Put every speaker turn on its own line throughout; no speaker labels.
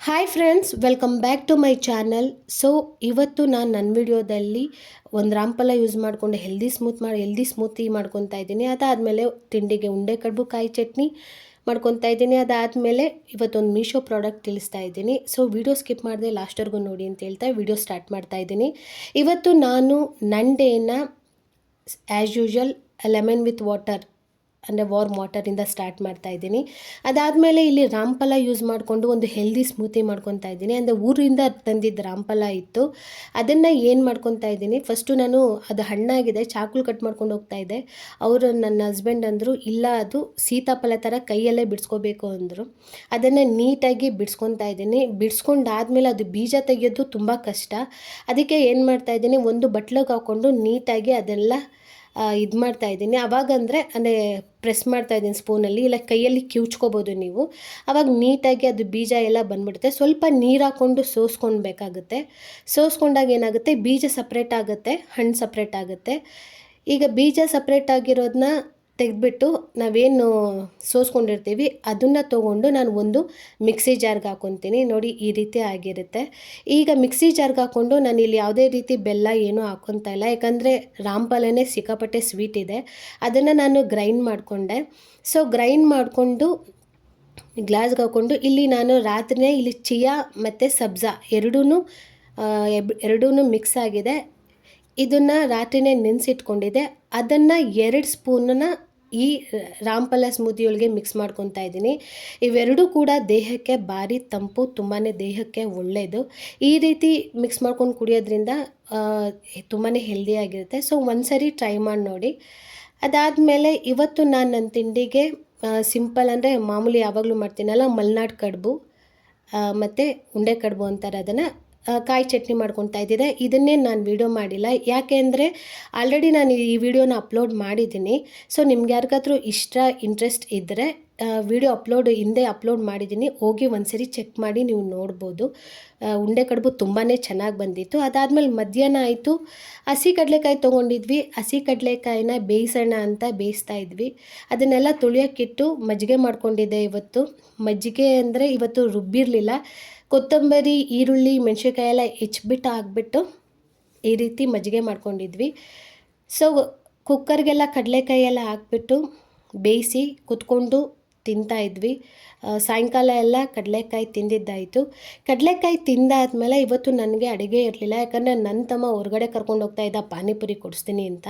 Hi friends welcome back to my channel so ಇವತ್ತು ನಾನು ನನ್ನ ವಿಡಿಯೋದಲ್ಲಿ ಒಂದು ರಾಂಪಲ ಯೂಸ್ ಮಾಡಿಕೊಂಡು ಹೆಲ್ದಿ ಸ್ಮೂತ್ ಮಾಡಿ ಹೆಲ್ದಿ ಸ್ಮೂತಿ ಮಾಡ್ಕೊತಾ ಇದ್ದೀನಿ. ಅದಾದಮೇಲೆ ತಿಂಡಿಗೆ ಉಂಡೆ ಕಡುಬು ಕಾಯಿ ಚಟ್ನಿ ಮಾಡ್ಕೊತಾ ಇದ್ದೀನಿ. ಅದಾದಮೇಲೆ ಇವತ್ತೊಂದು ಮೀಶೋ ಪ್ರಾಡಕ್ಟ್ ತಿಳಿಸ್ತಾ ಇದ್ದೀನಿ. ಸೊ ವಿಡಿಯೋ ಸ್ಕಿಪ್ ಮಾಡಿದೆ ಲಾಸ್ಟರ್ಗೂ ನೋಡಿ ಅಂತ ಹೇಳ್ತಾ ವಿಡಿಯೋ ಸ್ಟಾರ್ಟ್ ಮಾಡ್ತಾ ಇದ್ದೀನಿ. ಇವತ್ತು ನಾನು ನಂಡೇನ as usual lemon with water ಅಂದರೆ ವಾರ್ಮ್ ವಾಟರಿಂದ ಸ್ಟಾರ್ಟ್ ಮಾಡ್ತಾ ಇದ್ದೀನಿ. ಅದಾದಮೇಲೆ ಇಲ್ಲಿ ರಾಂಪಲ ಯೂಸ್ ಮಾಡಿಕೊಂಡು ಒಂದು ಹೆಲ್ದಿ ಸ್ಮೂತಿ ಮಾಡ್ಕೊತಾ ಇದ್ದೀನಿ. ಅಂದರೆ ಊರಿಂದ ತಂದಿದ್ದ ರಾಂಪಲ ಇತ್ತು. ಅದನ್ನು ಏನು ಮಾಡ್ಕೊತಾ ಇದ್ದೀನಿ ಫಸ್ಟು ನಾನು ಅದು ಹಣ್ಣಾಗಿದೆ ಚಾಕುಲ್ ಕಟ್ ಮಾಡ್ಕೊಂಡು ಹೋಗ್ತಾ ಇದ್ದೆ ಅವರು ನನ್ನ ಹಸ್ಬೆಂಡ್ ಅಂದರು, ಇಲ್ಲ ಅದು ಸೀತಾಫಲ ಥರ ಕೈಯಲ್ಲೇ ಬಿಡಿಸ್ಕೋಬೇಕು ಅಂದರು. ಅದನ್ನು ನೀಟಾಗಿ ಬಿಡಿಸ್ಕೊತಾ ಇದ್ದೀನಿ. ಬಿಡಿಸ್ಕೊಂಡಾದ್ಮೇಲೆ ಅದು ಬೀಜ ತೆಗೆಯೋದು ತುಂಬ ಕಷ್ಟ. ಅದಕ್ಕೆ ಏನು ಮಾಡ್ತಾ ಇದ್ದೀನಿ, ಒಂದು ಬಟ್ಲಿಗೆ ಹಾಕ್ಕೊಂಡು ನೀಟಾಗಿ ಅದೆಲ್ಲ ಇದು ಮಾಡ್ತಾ ಇದ್ದೀನಿ. ಅವಾಗಂದರೆ ಅಂದರೆ ಪ್ರೆಸ್ ಮಾಡ್ತಾ ಇದ್ದೀನಿ ಸ್ಪೂನಲ್ಲಿ ಇಲ್ಲ ಕೈಯಲ್ಲಿ ಕಿವುಚ್ಕೋಬೋದು ನೀವು. ಅವಾಗ ನೀಟಾಗಿ ಅದು ಬೀಜ ಎಲ್ಲ ಬಂದ್ಬಿಡುತ್ತೆ. ಸ್ವಲ್ಪ ನೀರು ಹಾಕ್ಕೊಂಡು ಸೋಸ್ಕೊಳ್ಬೇಕಾಗುತ್ತೆ ಸೋಸ್ಕೊಂಡಾಗ ಏನಾಗುತ್ತೆ? ಬೀಜ ಸಪ್ರೇಟ್ ಆಗುತ್ತೆ, ಹಣ್ಣು ಸಪ್ರೇಟ್ ಆಗುತ್ತೆ. ಈಗ ಬೀಜ ಸಪ್ರೇಟ್ ಆಗಿರೋದನ್ನ ತೆಗೆದ್ಬಿಟ್ಟು ನಾವೇನು ಸೋಸ್ಕೊಂಡಿರ್ತೀವಿ, ಅದನ್ನು ತೊಗೊಂಡು ನಾನು ಒಂದು ಮಿಕ್ಸಿ ಜಾರ್ಗೆ ಹಾಕೊತೀನಿ. ನೋಡಿ ಈ ರೀತಿ ಆಗಿರುತ್ತೆ. ಈಗ ಮಿಕ್ಸಿ ಜಾರ್ಗೆ ಹಾಕ್ಕೊಂಡು ನಾನು ಇಲ್ಲಿ ಯಾವುದೇ ರೀತಿ ಬೆಲ್ಲ ಏನೂ ಹಾಕ್ಕೊತಾ ಇಲ್ಲ. ಯಾಕಂದರೆ ರಾಂಪಲನೇ ಸಿಕ್ಕಾಪಟ್ಟೆ ಸ್ವೀಟ್ ಇದೆ. ಅದನ್ನು ನಾನು ಗ್ರೈಂಡ್ ಮಾಡಿಕೊಂಡೆ. ಸೊ ಗ್ರೈಂಡ್ ಮಾಡಿಕೊಂಡು ಗ್ಲಾಸ್ಗೆ ಹಾಕ್ಕೊಂಡು ಇಲ್ಲಿ ನಾನು ರಾತ್ರಿನೇ ಇಲ್ಲಿ ಚಿಯಾ ಮತ್ತು ಸಬ್ಜಾ ಎರಡೂ ಎರಡೂ ಮಿಕ್ಸ್ ಆಗಿದೆ. ಇದನ್ನು ರಾತ್ರಿನೇ ನೆನೆಸಿಟ್ಕೊಂಡಿದೆ ಅದನ್ನು ಎರಡು ಸ್ಪೂನನ್ನ ಈ ರಾಮ್ಫಲ ಸ್ಮೂದಿಯೊಳಗೆ ಮಿಕ್ಸ್ ಮಾಡ್ಕೊತಾ ಇದ್ದೀನಿ. ಇವೆರಡೂ ಕೂಡ ದೇಹಕ್ಕೆ ಭಾರಿ ತಂಪು ತುಂಬಾ ದೇಹಕ್ಕೆ ಒಳ್ಳೆಯದು ಈ ರೀತಿ ಮಿಕ್ಸ್ ಮಾಡ್ಕೊಂಡು ಕುಡಿಯೋದ್ರಿಂದ ತುಂಬಾ ಹೆಲ್ದಿಯಾಗಿರುತ್ತೆ ಸೊ ಒಂದು ಟ್ರೈ ಮಾಡಿ ನೋಡಿ. ಅದಾದಮೇಲೆ ಇವತ್ತು ನಾನು ನನ್ನ ತಿಂಡಿಗೆ ಸಿಂಪಲ್ ಅಂದರೆ ಮಾಮೂಲಿ ಯಾವಾಗಲೂ ಮಾಡ್ತೀನಲ್ಲ ಮಲೆನಾಡು ಕಡುಬು ಮತ್ತು ಉಂಡೆ ಕಡುಬು ಅಂತಾರೆ ಅದನ್ನು ಕಾಯಿ ಚಟ್ನಿ ಮಾಡ್ಕೊತಾ ಇದ್ದಿದೆ. ಇದನ್ನೇ ನಾನು ವೀಡಿಯೋ ಮಾಡಿಲ್ಲ. ಯಾಕೆ ಅಂದರೆ ಆಲ್ರೆಡಿ ನಾನು ಈ ವಿಡಿಯೋನ ಅಪ್ಲೋಡ್ ಮಾಡಿದ್ದೀನಿ. ಸೊ ನಿಮ್ಗೆ ಯಾರಿಗಾದ್ರೂ ಇಷ್ಟ ಇಂಟ್ರೆಸ್ಟ್ ಇದ್ದರೆ ವಿಡಿಯೋ ಅಪ್ಲೋಡ್ ಹಿಂದೆ ಅಪ್ಲೋಡ್ ಮಾಡಿದ್ದೀನಿ. ಹೋಗಿ ಒಂದ್ಸರಿ ಚೆಕ್ ಮಾಡಿ ನೀವು ನೋಡ್ಬೋದು. ಉಂಡೆ ಕಡುಬು ತುಂಬಾ ಚೆನ್ನಾಗಿ ಬಂದಿತ್ತು. ಅದಾದಮೇಲೆ ಮಧ್ಯಾಹ್ನ ಆಯಿತು. ಹಸಿ ಕಡಲೆಕಾಯಿ ತೊಗೊಂಡಿದ್ವಿ. ಹಸಿ ಕಡಲೆಕಾಯಿನ ಬೇಯಿಸೋಣ ಅಂತ ಬೇಯಿಸ್ತಾ ಇದ್ವಿ. ಅದನ್ನೆಲ್ಲ ತುಳಿಯೋಕ್ಕಿಟ್ಟು ಮಜ್ಜಿಗೆ ಮಾಡ್ಕೊಂಡಿದ್ದೆ ಇವತ್ತು. ಮಜ್ಜಿಗೆ ಅಂದರೆ ಇವತ್ತು ರುಬ್ಬಿರಲಿಲ್ಲ. ಕೊತ್ತಂಬರಿ, ಈರುಳ್ಳಿ ಮೆಣಸಿನ್ಕಾಯಿ ಎಲ್ಲ ಹೆಚ್ಚಿಬಿಟ್ಟು ಹಾಕ್ಬಿಟ್ಟು ಈ ರೀತಿ ಮಜ್ಜಿಗೆ ಮಾಡ್ಕೊಂಡಿದ್ವಿ. ಸೊ ಕುಕ್ಕರ್ಗೆಲ್ಲ ಕಡಲೆಕಾಯಿ ಎಲ್ಲ ಹಾಕ್ಬಿಟ್ಟು ಬೇಯಿಸಿ ಕುತ್ಕೊಂಡು ತಿಂತಾಯಿದ್ವಿ ಸಾಯಂಕಾಲ ಎಲ್ಲ ಕಡಲೆಕಾಯಿ ತಿಂದಿದ್ದಾಯಿತು. ಕಡಲೆಕಾಯಿ ತಿಂದಾದ್ಮೇಲೆ ಇವತ್ತು ನನಗೆ ಅಡುಗೆ ಇರಲಿಲ್ಲ. ಯಾಕಂದರೆ ನನ್ನ ತಮ್ಮ ಹೊರಗಡೆ ಕರ್ಕೊಂಡು ಹೋಗ್ತಾ ಇದ್ದ, ಪಾನಿಪುರಿ ಕೊಡಿಸ್ತೀನಿ ಅಂತ.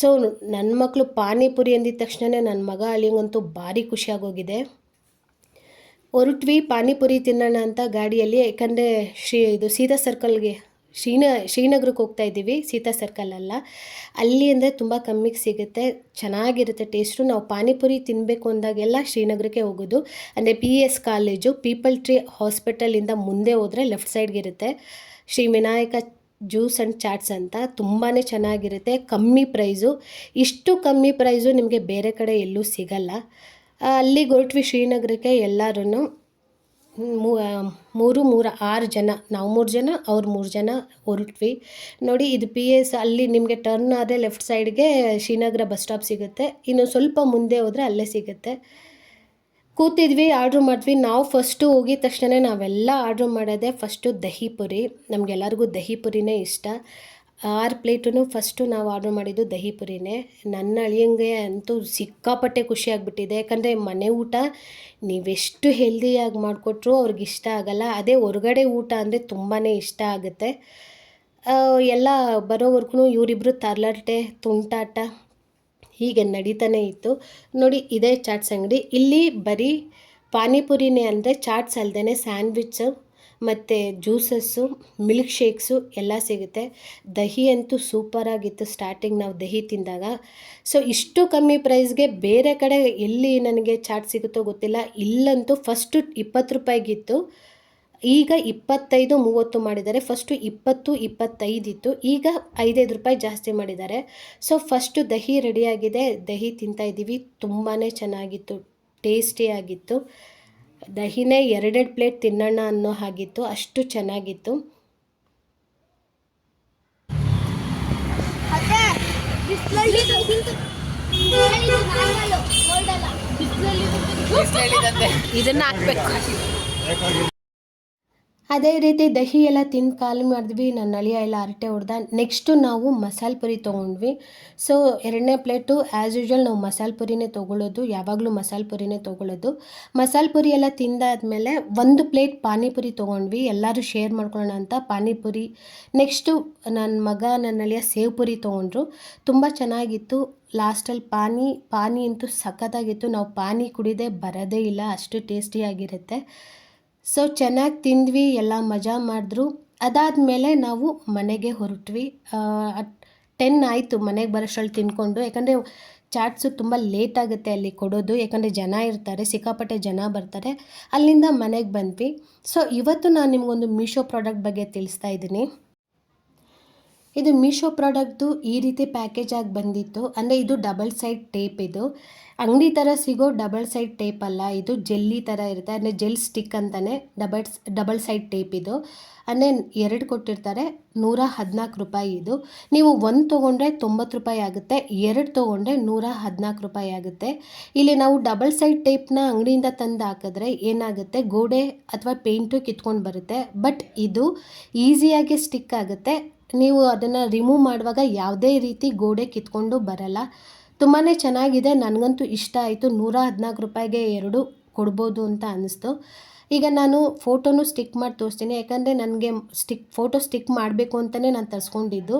ಸೊ ನನ್ನ ಮಕ್ಕಳು ಪಾನಿಪುರಿ ಅಂದಿದ ತಕ್ಷಣವೇ ನನ್ನ ಮಗ ಅಲ್ಲಿಗಂತೂ ಭಾರಿ ಖುಷಿಯಾಗೋಗಿದೆ. ಹೊರಟ್ವಿ ಪಾನಿಪುರಿ ತಿನ್ನೋಣ ಅಂತ ಗಾಡಿಯಲ್ಲಿ. ಯಾಕಂದರೆ ಶ್ರೀ, ಇದು ಸೀತಾ ಸರ್ಕಲ್ಗೆ, ಶ್ರೀನ, ಶ್ರೀನಗರಕ್ಕೆ ಹೋಗ್ತಾ ಇದ್ದೀವಿ, ಸೀತಾ ಸರ್ಕಲಲ್ಲ ಅಲ್ಲಿ. ಅಂದರೆ ತುಂಬ ಕಮ್ಮಿಗೆ ಸಿಗುತ್ತೆ, ಚೆನ್ನಾಗಿರುತ್ತೆ ಟೇಸ್ಟು. ನಾವು ಪಾನಿಪುರಿ ತಿನ್ನಬೇಕು ಅಂದಾಗೆಲ್ಲ ಶ್ರೀನಗರಕ್ಕೆ ಹೋಗೋದು. ಅಂದರೆ P S college, people tree ಹಾಸ್ಪಿಟಲಿಂದ ಮುಂದೆ ಹೋದರೆ left ಸೈಡ್ಗಿರುತ್ತೆ Shri Vinayaka juice and chats ಅಂತ ತುಂಬಾ ಚೆನ್ನಾಗಿರುತ್ತೆ, ಕಮ್ಮಿ ಪ್ರೈಸು. ಇಷ್ಟು ಕಮ್ಮಿ ಪ್ರೈಸು ನಿಮಗೆ ಬೇರೆ ಕಡೆ ಎಲ್ಲೂ ಸಿಗಲ್ಲ. ಅಲ್ಲಿಗೆ ಹೊರಟ್ವಿ ಶ್ರೀನಗರಕ್ಕೆ ಎಲ್ಲರೂ ಮೂರು ಮೂರು, ಆರು ಜನ, ನಾವು ಮೂರು ಜನ, ಅವ್ರು ಮೂರು ಜನ ಹೊರಟ್ವಿ. ನೋಡಿ, ಇದು ಪಿ ಎಸ್ ಅಲ್ಲಿ ನಿಮಗೆ ಟರ್ನ್ ಆದರೆ ಲೆಫ್ಟ್ ಸೈಡ್ಗೆ ಶ್ರೀನಗರ ಬಸ್ ಸ್ಟಾಪ್ ಸಿಗುತ್ತೆ. ಇನ್ನು ಸ್ವಲ್ಪ ಮುಂದೆ ಹೋದರೆ ಅಲ್ಲೇ ಸಿಗುತ್ತೆ. ಕೂತಿದ್ವಿ ಆರ್ಡ್ರ್ ಮಾಡಿದ್ವಿ. ನಾವು ಫಸ್ಟು ಹೋಗಿದ ತಕ್ಷಣ ನಾವೆಲ್ಲ ಆರ್ಡ್ರ್ ಮಾಡೋದೇ ಫಸ್ಟು ದಹಿ ಪುರಿ. ನಮಗೆಲ್ಲರಿಗೂ ದಹಿ ಪುರಿನೇ ಇಷ್ಟ. ಆರು ಪ್ಲೇಟೂ ಫಸ್ಟು ನಾವು ಆರ್ಡ್ರ್ ಮಾಡಿದ್ದು ದಹಿ ಪುರಿನೇ. ನನ್ನ ಅಳಿಯಂಗೆ ಅಂತೂ ಸಿಕ್ಕಾಪಟ್ಟೆ ಖುಷಿಯಾಗ್ಬಿಟ್ಟಿದೆ ಯಾಕಂದರೆ ಮನೆ ಊಟ ನೀವೆಷ್ಟು ಹೆಲ್ದಿಯಾಗಿ ಮಾಡಿಕೊಟ್ರು ಅವ್ರಿಗೆ ಇಷ್ಟ ಆಗಲ್ಲ. ಅದೇ ಹೊರಗಡೆ ಊಟ ಅಂದರೆ ತುಂಬಾ ಇಷ್ಟ ಆಗುತ್ತೆ. ಎಲ್ಲ ಬರೋವರೆಗೂ ಇವರಿಬ್ಬರು ತರಲಾಟೆ, ತುಂಟಾಟ ಹೀಗೆ ನಡೀತಾನೆ ಇತ್ತು. ನೋಡಿ, ಇದೇ ಚಾಟ್ಸ್ ಅಂಗಡಿ. ಇಲ್ಲಿ ಬರೀ ಪಾನಿಪುರಿನೇ ಅಂದರೆ ಚಾಟ್ಸ್ ಅಲ್ಲದೆ ಸ್ಯಾಂಡ್ವಿಚ್ಚು. ಮತ್ತು ಜ್ಯೂಸಸ್ಸು, ಮಿಲ್ಕ್ ಶೇಕ್ಸು ಎಲ್ಲ ಸಿಗುತ್ತೆ. ದಹಿ ಅಂತೂ ಸೂಪರಾಗಿತ್ತು ಸ್ಟಾರ್ಟಿಂಗ್ ನಾವು ದಹಿ ತಿಂದಾಗ. ಸೊ ಇಷ್ಟು ಕಮ್ಮಿ ಪ್ರೈಸ್ಗೆ ಬೇರೆ ಕಡೆ ಎಲ್ಲಿ ನನಗೆ ಚಾಟ್ ಸಿಗುತ್ತೋ ಗೊತ್ತಿಲ್ಲ. ಇಲ್ಲಂತೂ ಫಸ್ಟು ಇಪ್ಪತ್ತು ರೂಪಾಯಿಗಿತ್ತು. ಈಗ ಇಪ್ಪತ್ತೈದು, ಮೂವತ್ತು ಮಾಡಿದ್ದಾರೆ. ಫಸ್ಟು ಇಪ್ಪತ್ತು ಇಪ್ಪತ್ತೈದಿತ್ತು ಈಗ ಐದೈದು ರೂಪಾಯಿ ಜಾಸ್ತಿ ಮಾಡಿದ್ದಾರೆ. ಸೊ ಫಸ್ಟು ದಹಿ ರೆಡಿಯಾಗಿದೆ ದಹಿ ತಿಂತಾಯಿದ್ದೀವಿ ತುಂಬಾ ಚೆನ್ನಾಗಿತ್ತು. ಟೇಸ್ಟಿಯಾಗಿತ್ತು ದಹಿನೇ ಎರಡೆರಡು ಪ್ಲೇಟ್ ತಿನ್ನೋಣ ಅನ್ನೋ ಹಾಗಿತ್ತು ಅಷ್ಟು ಚೆನ್ನಾಗಿತ್ತು. ಇದನ್ನ ಹಾಕ್ಬೇಕು. ಅದೇ ರೀತಿ ದಹಿ ಎಲ್ಲ ತಿಂದು ಖಾಲಿ ಮಾಡಿದ್ವಿ ನನ್ನ ಅಳಿಯ ಎಲ್ಲ ಹರಟೆ ಹೊಡೆದ. ನೆಕ್ಸ್ಟು ನಾವು ಮಸಾಲೆ ಪುರಿ ತೊಗೊಂಡ್ವಿ. ಸೊ ಎರಡನೇ ಪ್ಲೇಟು ಆ್ಯಸ್ ಯೂಶ್ವಲ್ ನಾವು ಮಸಾಲೆ ಪುರಿನೇ ತೊಗೊಳ್ಳೋದು ಯಾವಾಗಲೂ ಮಸಾಲೆ ಪುರಿನೇ ತೊಗೊಳ್ಳೋದು ಮಸಾಲೆ ಪುರಿ ಎಲ್ಲ ತಿಂದಾದಮೇಲೆ ಒಂದು ಪ್ಲೇಟ್ ಪಾನಿಪುರಿ ತೊಗೊಂಡ್ವಿ. ಎಲ್ಲರೂ ಶೇರ್ ಮಾಡ್ಕೊಳ್ಳೋಣ ಅಂತ ಪಾನಿಪುರಿ. ನೆಕ್ಸ್ಟು ನನ್ನ ಮಗ ನನ್ನ ಅಳಿಯ ಸೇವ್ ಪುರಿ ತೊಗೊಂಡ್ರು. ತುಂಬ ಚೆನ್ನಾಗಿತ್ತು. ಲಾಸ್ಟಲ್ಲಿ ಪಾನಿ ಪಾನಿ ಅಂತೂ ಸಖತ್ತಾಗಿತ್ತು. ನಾವು ಪಾನಿ ಕುಡಿದೇ ಬರೋದೇ ಇಲ್ಲ. ಅಷ್ಟು ಟೇಸ್ಟಿಯಾಗಿರುತ್ತೆ ಸೊ ಚೆನ್ನಾಗಿ ತಿಂದ್ವಿ, ಎಲ್ಲ ಮಜಾ ಮಾಡಿದ್ರು. ಅದಾದಮೇಲೆ ನಾವು ಮನೆಗೆ ಹೊರಟ್ವಿ. ಟೆನ್ ಆಯಿತು ಮನೆಗೆ ಬರೋಷ್ಟ್ರಲ್ಲಿ ತಿನ್ಕೊಂಡು. ಯಾಕಂದರೆ ಚಾಟ್ಸು ತುಂಬ ಲೇಟ್ ಆಗುತ್ತೆ ಅಲ್ಲಿ ಕೊಡೋದು. ಯಾಕಂದರೆ ಜನ ಇರ್ತಾರೆ, ಸಿಕ್ಕಾಪಟ್ಟೆ ಜನ ಬರ್ತಾರೆ. ಅಲ್ಲಿಂದ ಮನೆಗೆ ಬಂದ್ವಿ. ಸೊ ಇವತ್ತು ನಾನು ನಿಮಗೊಂದು ಮೀಶೋ ಪ್ರಾಡಕ್ಟ್ ಬಗ್ಗೆ ತಿಳಿಸ್ತಾ ಇದ್ದೀನಿ. ಇದು ಮೀಶೋ ಪ್ರಾಡಕ್ಟ್ದು ಈ ರೀತಿ ಪ್ಯಾಕೇಜ್ ಆಗಿ ಬಂದಿತ್ತು. ಅಂದರೆ ಇದು ಡಬಲ್ ಸೈಡ್ ಟೇಪ್ ಇದು. ಅಂಗಡಿ ಥರ ಸಿಗೋ ಡಬಲ್ ಸೈಡ್ ಟೇಪ್ ಅಲ್ಲ. ಇದು ಜೆಲ್ಲಿ ಥರ ಇರುತ್ತೆ. ಅಂದರೆ ಜೆಲ್ ಸ್ಟಿಕ್ ಅಂತಲೇ ಡಬಲ್ ಡಬಲ್ ಸೈಡ್ ಟೇಪ್ ಇದು. ಅಂದರೆ ಎರಡು ಕೊಟ್ಟಿರ್ತಾರೆ. ನೂರ ಹದಿನಾಲ್ಕು ರೂಪಾಯಿ ಇದು. ನೀವು ಒಂದು ತೊಗೊಂಡ್ರೆ ತೊಂಬತ್ತು ರೂಪಾಯಿ ಆಗುತ್ತೆ. ಎರಡು ತೊಗೊಂಡ್ರೆ ನೂರ ಹದಿನಾಲ್ಕು ರೂಪಾಯಿ ಆಗುತ್ತೆ. ಇಲ್ಲಿ ನಾವು ಡಬಲ್ ಸೈಡ್ ಟೇಪ್ನ ಅಂಗಡಿಯಿಂದ ತಂದು ಹಾಕಿದ್ರೆ ಏನಾಗುತ್ತೆ? ಗೋಡೆ ಅಥವಾ ಪೇಂಟು ಕಿತ್ಕೊಂಡು ಬರುತ್ತೆ. ಬಟ್ ಇದು ಈಸಿಯಾಗಿ ಸ್ಟಿಕ್ ಆಗುತ್ತೆ. ನೀವು ಅದನ್ನು ರಿಮೂವ್ ಮಾಡುವಾಗ ಯಾವುದೇ ರೀತಿ ಗೋಡೆ ಕಿತ್ಕೊಂಡು ಬರಲ್ಲ. ತುಂಬಾ ಚೆನ್ನಾಗಿದೆ. ನನಗಂತೂ ಇಷ್ಟ ಆಯಿತು. ನೂರ ಹದಿನಾಲ್ಕು ರೂಪಾಯಿಗೆ ಎರಡು ಕೊಡ್ಬೋದು ಅಂತ ಅನ್ನಿಸ್ತು ಈಗ ನಾನು ಫೋಟೋನು ಸ್ಟಿಕ್ ಮಾಡಿ ತೋರಿಸ್ತೀನಿ. ಯಾಕಂದರೆ ನನಗೆ ಸ್ಟಿಕ್ ಫೋಟೋ ಸ್ಟಿಕ್ ಮಾಡಬೇಕು ಅಂತಲೇ ನಾನು ತರಿಸ್ಕೊಂಡಿದ್ದು.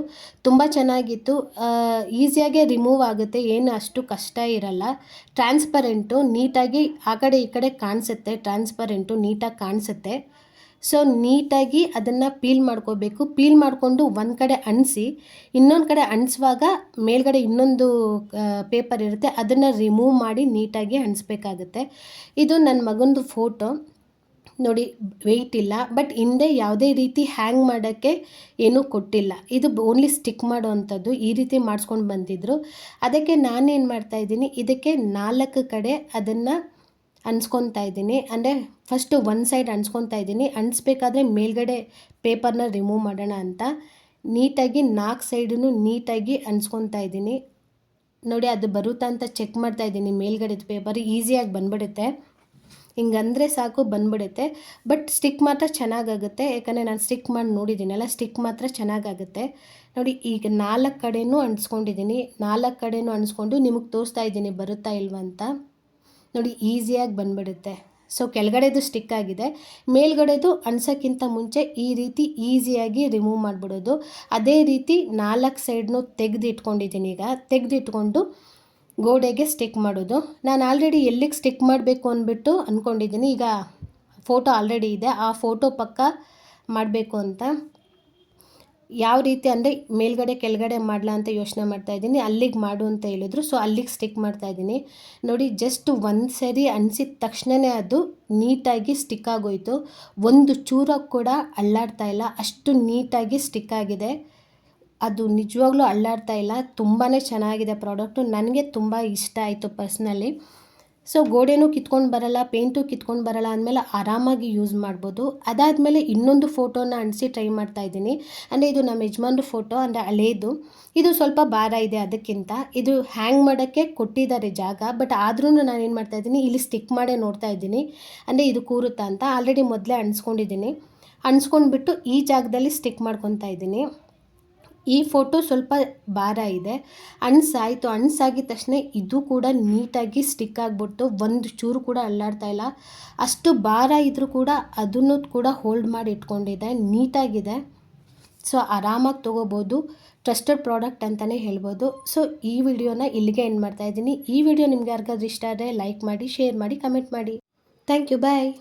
ತುಂಬ ಚೆನ್ನಾಗಿತ್ತು. ಈಸಿಯಾಗೆ ರಿಮೂವ್ ಆಗುತ್ತೆ. ಏನು ಅಷ್ಟು ಕಷ್ಟ ಇರಲ್ಲ. ಟ್ರಾನ್ಸ್ಪರೆಂಟು ನೀಟಾಗಿ ಆ ಕಡೆ ಈ ಕಡೆ ಕಾಣಿಸುತ್ತೆ. ಟ್ರಾನ್ಸ್ಪರೆಂಟು ನೀಟಾಗಿ ಕಾಣಿಸುತ್ತೆ. ಸೊ ನೀಟಾಗಿ ಅದನ್ನು ಪೀಲ್ ಮಾಡ್ಕೋಬೇಕು. ಪೀಲ್ ಮಾಡಿಕೊಂಡು ಒಂದು ಕಡೆ ಅಣಿಸಿ ಇನ್ನೊಂದು ಕಡೆ ಅಣಿಸುವಾಗ ಮೇಲ್ಗಡೆ ಇನ್ನೊಂದು ಪೇಪರ್ ಇರುತ್ತೆ, ಅದನ್ನು ರಿಮೂವ್ ಮಾಡಿ ನೀಟಾಗಿ ಅಣಿಸ್ಬೇಕಾಗತ್ತೆ ಇದು ನನ್ನ ಮಗನದು ಫೋಟೋ. ನೋಡಿ ವೆಯ್ಟ್ ಇಲ್ಲ, ಬಟ್ ಹಿಂದೆ ಯಾವುದೇ ರೀತಿ ಹ್ಯಾಂಗ್ ಮಾಡೋಕ್ಕೆ ಏನೂ ಕೊಟ್ಟಿಲ್ಲ. ಇದು ಓನ್ಲಿ ಸ್ಟಿಕ್ ಮಾಡೋ ಅಂಥದ್ದು ಈ ರೀತಿ ಮಾಡಿಸ್ಕೊಂಡು ಬಂದಿದ್ದರು ಅದಕ್ಕೆ ನಾನೇನು ಮಾಡ್ತಾಯಿದ್ದೀನಿ ಇದಕ್ಕೆ ನಾಲ್ಕು ಕಡೆ ಅದನ್ನು ಅನ್ಸ್ಕೊತಾ ಇದ್ದೀನಿ. ಅಂದರೆ ಫಸ್ಟು ಒಂದು ಸೈಡ್ ಅಂಟ್ಸ್ಕೊತಾ ಇದ್ದೀನಿ. ಅಣಿಸ್ಬೇಕಾದ್ರೆ ಮೇಲ್ಗಡೆ ಪೇಪರ್ನ ರಿಮೂವ್ ಮಾಡೋಣ ಅಂತ. ನೀಟಾಗಿ ನಾಲ್ಕು ಸೈಡನ್ನು ನೀಟಾಗಿ ಅನ್ಸ್ಕೊತಾ ಇದ್ದೀನಿ. ನೋಡಿ, ಅದು ಬರುತ್ತಾ ಅಂತ ಚೆಕ್ ಮಾಡ್ತಾ ಇದ್ದೀನಿ. ಮೇಲ್ಗಡೆದು ಪೇಪರ್ ಈಸಿಯಾಗಿ ಬಂದ್ಬಿಡುತ್ತೆ. ಹಿಂಗಂದರೆ ಸಾಕು, ಬಂದ್ಬಿಡುತ್ತೆ. ಬಟ್ ಸ್ಟಿಕ್ ಮಾತ್ರ ಚೆನ್ನಾಗಾಗುತ್ತೆ. ಯಾಕಂದರೆ ನಾನು ಸ್ಟಿಕ್ ಮಾಡಿ ನೋಡಿದ್ದೀನಲ್ಲ ಸ್ಟಿಕ್ ಮಾತ್ರ ಚೆನ್ನಾಗಾಗುತ್ತೆ. ನೋಡಿ, ಈಗ ನಾಲ್ಕು ಕಡೆಯೂ ಅಂಟ್ಸ್ಕೊಂಡಿದ್ದೀನಿ ನಾಲ್ಕು ಕಡೆಯೂ ಅಂಟಿಸ್ಕೊಂಡು ನಿಮಗೆ ತೋರಿಸ್ತಾ ಇದ್ದೀನಿ, ಬರುತ್ತಾ ಇಲ್ವಂತ ನೋಡಿ, ಈಸಿಯಾಗಿ ಬಂದ್ಬಿಡುತ್ತೆ. ಸೊ ಕೆಳಗಡೆದು ಸ್ಟಿಕ್ ಆಗಿದೆ. ಮೇಲ್ಗಡೆದು ಅನ್ಸೋಕ್ಕಿಂತ ಮುಂಚೆ ಈ ರೀತಿ ಈಸಿಯಾಗಿ ರಿಮೂವ್ ಮಾಡಿಬಿಡೋದು. ಅದೇ ರೀತಿ ನಾಲ್ಕು ಸೈಡ್ನು ತೆಗೆದಿಟ್ಕೊಂಡಿದ್ದೀನಿ ಈಗ. ತೆಗೆದಿಟ್ಕೊಂಡು ಗೋಡೆಗೆ ಸ್ಟಿಕ್ ಮಾಡೋದು. ನಾನು ಆಲ್ರೆಡಿ ಎಲ್ಲಿಗೆ ಸ್ಟಿಕ್ ಮಾಡಬೇಕು ಅಂದ್ಬಿಟ್ಟು ಅಂದ್ಕೊಂಡಿದ್ದೀನಿ ಈಗ ಫೋಟೋ ಆಲ್ರೆಡಿ ಇದೆ. ಆ ಫೋಟೋ ಪಕ್ಕ ಮಾಡಬೇಕು ಅಂತ. ಯಾವ ರೀತಿ ಅಂದರೆ ಮೇಲ್ಗಡೆ ಕೆಳಗಡೆ ಮಾಡಲ ಅಂತ ಯೋಚನೆ ಮಾಡ್ತಾ ಇದ್ದೀನಿ. ಅಲ್ಲಿಗೆ ಮಾಡು ಅಂತ ಹೇಳಿದ್ರು. ಸೊ ಅಲ್ಲಿಗೆ ಸ್ಟಿಕ್ ಮಾಡ್ತಾ ಇದ್ದೀನಿ. ನೋಡಿ ಜಸ್ಟ್ ಒಂದು ಸರಿ ಅನಿಸಿದ ತಕ್ಷಣವೇ ಅದು ನೀಟಾಗಿ ಸ್ಟಿಕ್ ಆಗೋಯಿತು. ಒಂದು ಚೂರ ಕೂಡ ಅಳ್ಳಾಡ್ತಾ ಇಲ್ಲ. ಅಷ್ಟು ನೀಟಾಗಿ ಸ್ಟಿಕ್ ಆಗಿದೆ. ಅದು ನಿಜವಾಗ್ಲೂ ಅಳ್ಳಾಡ್ತಾ ಇಲ್ಲ. ತುಂಬಾ ಚೆನ್ನಾಗಿದೆ ಪ್ರಾಡಕ್ಟು ನನಗೆ ತುಂಬ ಇಷ್ಟ ಆಯಿತು ಪರ್ಸ್ನಲಿ ಸೊ ಗೋಡೆನೂ ಕಿತ್ಕೊಂಡು ಬರಲ್ಲ, ಪೇಂಟು ಕಿತ್ಕೊಂಡು ಬರಲ್ಲ ಅಂದಮೇಲೆ ಆರಾಮಾಗಿ ಯೂಸ್ ಮಾಡ್ಬೋದು. ಅದಾದಮೇಲೆ ಇನ್ನೊಂದು ಫೋಟೋನ ಅಂಟಿಸಿ ಟ್ರೈ ಮಾಡ್ತಾ ಇದ್ದೀನಿ. ಅಂದರೆ ಇದು ನಮ್ಮ ಯಜಮಾನ್ರ ಫೋಟೋ, ಅಂದರೆ ಹಳೇದು. ಇದು ಸ್ವಲ್ಪ ಭಾರ ಇದೆ ಅದಕ್ಕಿಂತ. ಇದು ಹ್ಯಾಂಗ್ ಮಾಡೋಕ್ಕೆ ಕೊಟ್ಟಿದ್ದಾರೆ ಜಾಗ, ಬಟ್ ಆದ್ರೂ ನಾನು ಏನು ಮಾಡ್ತಾ ಇದ್ದೀನಿ, ಇಲ್ಲಿ ಸ್ಟಿಕ್ ಮಾಡೇ ನೋಡ್ತಾ ಇದ್ದೀನಿ. ಅಂದರೆ ಇದು ಕೂರುತ್ತಾ ಅಂತ ಆಲ್ರೆಡಿ ಮೊದಲೇ ಅಣಿಸ್ಕೊಂಡಿದ್ದೀನಿ ಅಣಿಸ್ಕೊಂಡ್ಬಿಟ್ಟು ಈ ಜಾಗದಲ್ಲಿ ಸ್ಟಿಕ್ ಮಾಡ್ಕೊತಾ ಇದ್ದೀನಿ. ಈ ಫೋಟೋ ಸ್ವಲ್ಪ ಭಾರ ಇದೆ. ಅಣ್ಸಾಯಿತು ಅಣ್ಸಾಗಿದ ತಕ್ಷಣ ಇದು ಕೂಡ ನೀಟಾಗಿ ಸ್ಟಿಕ್ ಆಗಿಬಿಟ್ಟು ಒಂದು ಚೂರು ಕೂಡ ಅಲ್ಲಾಡ್ತಾ ಇಲ್ಲ. ಅಷ್ಟು ಭಾರ ಇದ್ದರೂ ಕೂಡ ಅದನ್ನು ಕೂಡ ಹೋಲ್ಡ್ ಮಾಡಿ ಇಟ್ಕೊಂಡಿದೆ. ನೀಟಾಗಿದೆ. ಸೊ, ಆರಾಮಾಗಿ ತೊಗೋಬೋದು. ಟ್ರಸ್ಟೆಡ್ ಪ್ರಾಡಕ್ಟ್ ಅಂತಲೇ ಹೇಳ್ಬೋದು. ಸೊ, ಈ ವಿಡಿಯೋನ ಇಲ್ಲಿಗೆ ಎಂಡ್ ಮಾಡ್ತಾಯಿದ್ದೀನಿ ಈ ವಿಡಿಯೋ ನಿಮ್ಗೆ ಯಾರಿಗಾದ್ರೂ ಇಷ್ಟ ಆದರೆ ಲೈಕ್ ಮಾಡಿ, ಶೇರ್ ಮಾಡಿ, ಕಮೆಂಟ್ ಮಾಡಿ. Thank you. ಬಾಯ್.